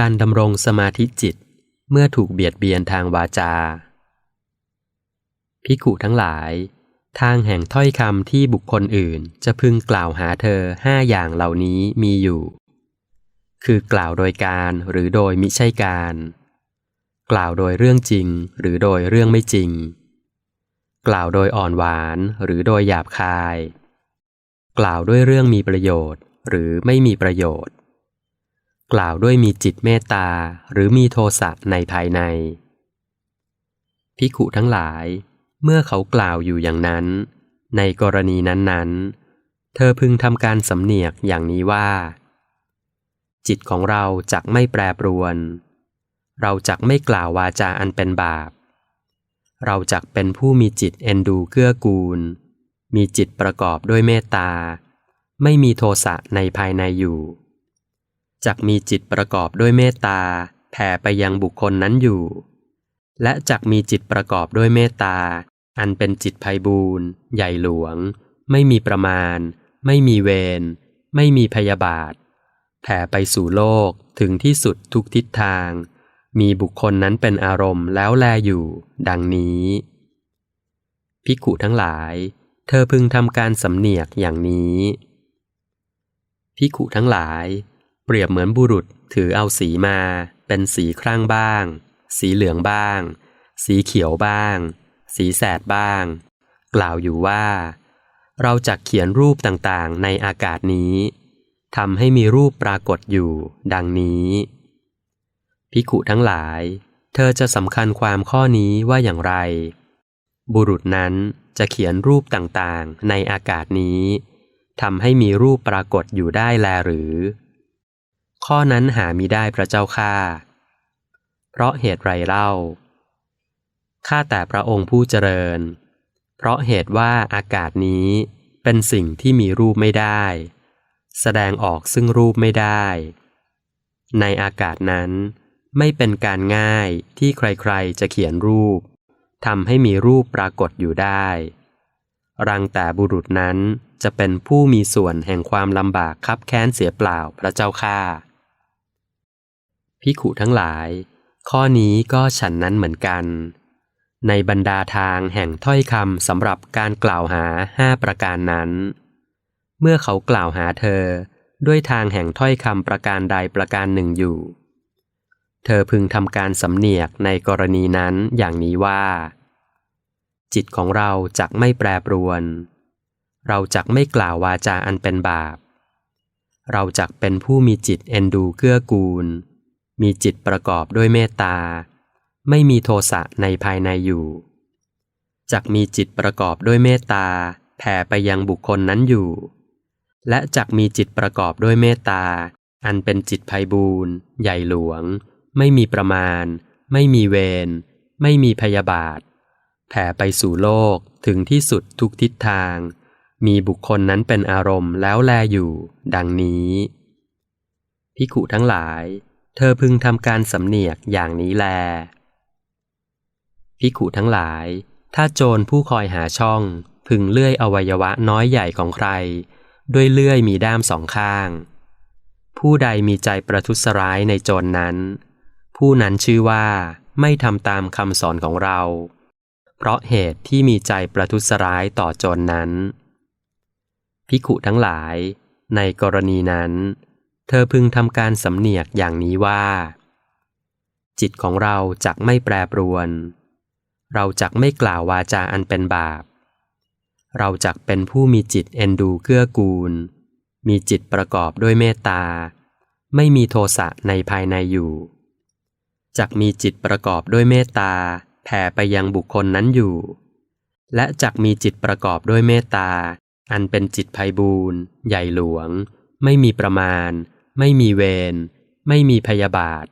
การดำรงสมาธิจิตเมื่อถูกเบียดเบียนทางวาจา พิกุทั้งหลาย ทางแห่งถ้อยคำที่บุคคลอื่นจะพึงกล่าวหาเธอห้าอย่างเหล่านี้มีอยู่ คือกล่าวโดยการหรือโดยมิใช่การ กล่าวโดยเรื่องจริงหรือโดยเรื่องไม่จริง กล่าวโดยอ่อนหวานหรือโดยหยาบคาย กล่าวด้วยเรื่องมีประโยชน์หรือไม่มีประโยชน์ กล่าวด้วยมีจิตเมตตาหรือมีโทสะในภายใน พิขุทั้งหลาย เมื่อเขากล่าวอยู่อย่างนั้น ในกรณีนั้นๆ เธอพึงทำการสำเนียกอย่างนี้ว่า จิตของเราจักไม่แปรปรวน เราจักไม่กล่าววาจาอันเป็นบาป เราจักเป็นผู้มีจิตเอ็นดูเกื้อกูล มีจิตประกอบด้วยเมตตา ไม่มีโทสะในภายในอยู่ จักมีจิตประกอบด้วยเมตตาแผ่ไปยังบุคคลนั้นอยู่ และจักมีจิตประกอบด้วยเมตตา อันเป็นจิตภัยบูรณ์ใหญ่หลวง ไม่มีประมาณ ไม่มีเวร ไม่มีพยาบาท แผ่ไปสู่โลกถึงที่สุดทุกทิศทาง มีบุคคลนั้นเป็นอารมณ์แล้วแลอยู่ ดังนี้ พิกุทั้งหลาย เธอพึงทำการสำเนียกอย่างนี้พิกุทั้งหลาย เปรียบเหมือนบุรุษถือเอาสีมา เป็นสีครั่งบ้าง สีเหลืองบ้าง สีเขียวบ้าง สีแสดบ้าง กล่าวอยู่ว่า เราจะเขียนรูปต่างๆ ในอากาศนี้ทำให้มีรูปปรากฏอยู่ ดังนี้พิขุทั้งหลาย เธอจะสำคัญความข้อนี้ว่าอย่างไร บุรุษนั้นจะเขียนรูปต่างๆ ในอากาศนี้ทำให้มีรูปปรากฏอยู่ได้แลหรือ ข้อนั้นหามิได้พระเจ้าข้าเพราะเหตุไรเล่า ข้าแต่พระองค์ผู้เจริญ เพราะเหตุว่าอากาศนี้เป็นสิ่งที่มีรูปไม่ได้ แสดงออกซึ่งรูปไม่ได้ ในอากาศนั้นไม่เป็นการง่ายที่ใครๆจะเขียนรูปทำให้มีรูปปรากฏอยู่ได้ รังแต่บุรุษนั้นจะเป็นผู้มีส่วนแห่งความลำบากคับแค้นเสียเปล่าพระเจ้าข้า พิขุทั้งหลาย ข้อนี้ก็ฉันนั้นเหมือนกัน ในบรรดาทางแห่งถ้อยคำสำหรับการกล่าวหาห้าประการนั้น เมื่อเขากล่าวหาเธอด้วยทางแห่งถ้อยคำประการใดประการหนึ่งอยู่ เธอพึงทำการสำเนียกในกรณีนั้นอย่างนี้ว่า จิตของเราจักไม่แปรปรวน เราจักไม่กล่าววาจาอันเป็นบาป เราจักเป็นผู้มีจิตเอ็นดูเกื้อกูล มีจิตประกอบด้วยเมตตา ไม่มีโทสะในภายในอยู่จักมีจิตประกอบด้วยเมตตาแผ่ไปยังบุคคลนั้นอยู่ และจักมีจิตประกอบด้วยเมตตา อันเป็นจิตภัยบูรณ์ใหญ่หลวง ไม่มีประมาณ ไม่มีเวร ไม่มีพยาบาท แผ่ไปสู่โลกถึงที่สุดทุกทิศทาง มีบุคคลนั้นเป็นอารมณ์แล้วแลอยู่ ดังนี้พิขุทั้งหลาย เธอพึงทำการสำเนียกอย่างนี้แล พิขุทั้งหลาย ถ้าโจรผู้คอยหาช่อง พึงเลื่อยอวัยวะน้อยใหญ่ของใคร ด้วยเลื่อยมีด้ามสองข้าง ผู้ใดมีใจประทุษร้ายในโจรนนั้น ผู้นั้นชื่อว่าไม่ทำตามคำสอนของเรา เพราะเหตุที่มีใจประทุษร้ายต่อโจรนนั้น พิขุทั้งหลาย ในกรณีนั้น เธอพึงทำการสำเนียกอย่างนี้ว่า จิตของเราจักไม่แปรปรวน เราจักไม่กล่าววาจาอันเป็นบาป เราจักเป็นผู้มีจิตเอ็นดูเกื้อกูล มีจิตประกอบด้วยเมตตา ไม่มีโทสะในภายในอยู่จักมีจิตประกอบด้วยเมตตาแผ่ไปยังบุคคลนั้นอยู่ และจักมีจิตประกอบด้วยเมตตา อันเป็นจิตภัยบูรณ์ใหญ่หลวง ไม่มีประมาณ ไม่มีเวร ไม่มีพยาบาท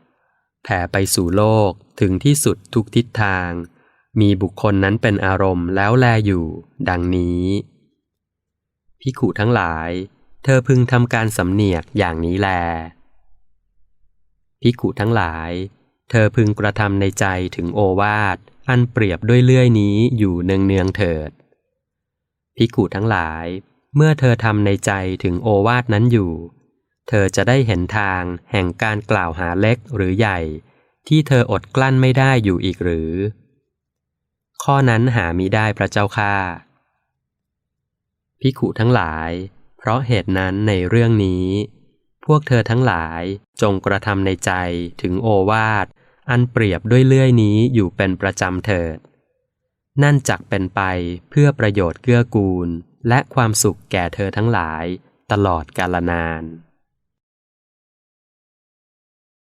แผ่ไปสู่โลกถึงที่สุดทุกทิศทาง มีบุคคลนั้นเป็นอารมณ์แล้วแลอยู่ ดังนี้พิขุทั้งหลาย เธอพึงทำการสำเนียกอย่างนี้แลพิขุทั้งหลาย เธอพึงกระทำในใจถึงโอวาท อันเปรียบด้วยเลื่อยนี้อยู่เนืองเนืองเถิดพิขุทั้งหลาย เมื่อเธอทำในใจถึงโอวาทนั้นอยู่ ธอจะได้เห็นทางแห่งการกล่าวหาเล็กหรือใหญ่ ที่เธออดกลั้นไม่ได้อยู่อีกหรือ ข้อนั้นหามิได้พระเจ้าค่าพิขุทั้งหลาย เพราะเหตุนั้นในเรื่องนี้ พวกเธอทั้งหลายจงกระทำในใจถึงโอวาท อันเปรียบด้วยเลื่อยนี้อยู่เป็นประจำเถิด นั่นจักเป็นไปเพื่อประโยชน์เกื้อกูล และความสุขแก่เธอทั้งหลาย ตลอดกาลนาน